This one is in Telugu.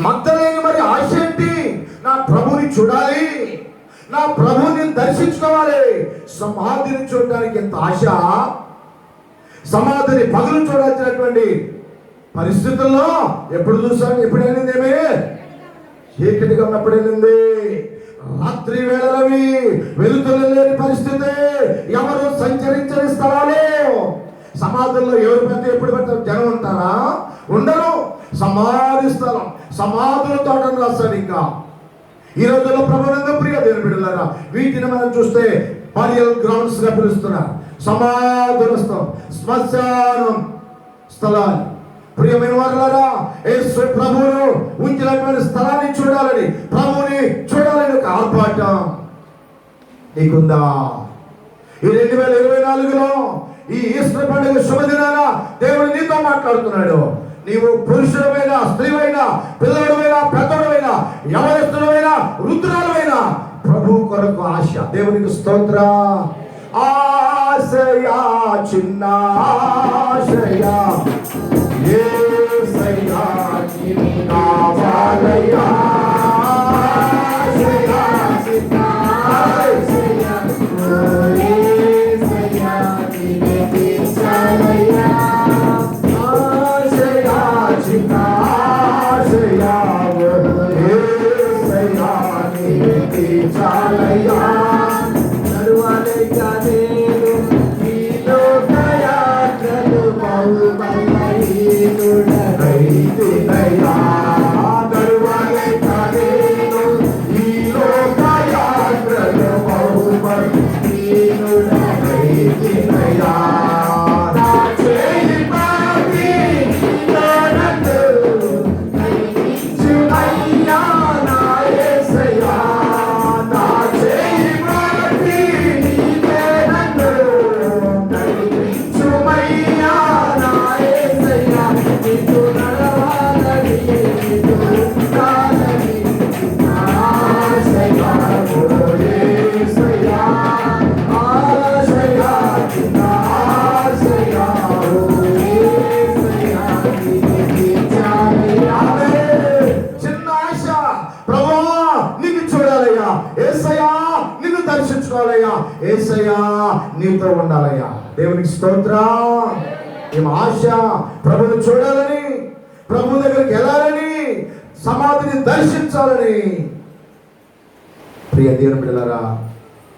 మద్దలేని మరి ఆశ ఏంటి? నా ప్రభుని చూడాలి. నా ప్రభుని దర్శించుకోవాలి. సమాధిని చూడడానికి ఎంత ఆశ? సమాధిని పగులు చూడాల్సినటువంటి పరిస్థితుల్లో ఎప్పుడు చూసాను ఎప్పుడు వెళ్ళింది ఏమే? చీకటిగా ఉన్నప్పుడు వెళ్ళింది. రాత్రి వేళలవి వెలుతురు లేని పరిస్థితి ఎవరు సంచరించని స్థలాలు? సమాధుల్లో ఎవరు పెద్ద ఎప్పుడు పెడతారు? జనం ఉంటారా? ఉండరు? సమాధి స్థలం సమాధుల తోటను రాస్తాడు ఇంకా. ఈ రోజుల్లో ప్రభునంద ప్రియ దేవుని బిడ్డలారా వీటిని మనం చూస్తే బరియల్ గ్రౌండ్స్గా పిలుస్తున్నారు. సమాధుల స్థలం శ్మశానం స్థలాలు. ప్రియమైన వారులారా యేసు ప్రభువును ఉంచినటువంటి స్థలాన్ని చూడాలని ప్రభువుని చూడాలని ఒక ఆర్భాటం నీకుందా? ఈ రెండు వేల ఇరవై నాలుగులో ఈ ఈస్టర్ పండుగ శుభదినాన దేవుడు నీతో మాట్లాడుతున్నాడు. నీవు పురుషుడమైన స్త్రీవైనా పిల్లడమైన పెద్దడమైన యవనస్తుడమైనా రుద్రాలమైన ప్రభు కొరకు ఆశ. దేవునికి స్తోత్ర. ఆశయా చిన్న ఆశయా యేసయ్యా time in. దర్శించుకోవాలయ్యా ఏసయ్యా నీతో ఉండాలయ్యా. దేవునికి స్తోత్రం. ఏం ఆశ ప్రభుని చూడాలని ప్రభు దగ్గరికి వెళ్ళాలని సమాధిని దర్శించాలని. ప్రియ దేవుని బిడ్డలారా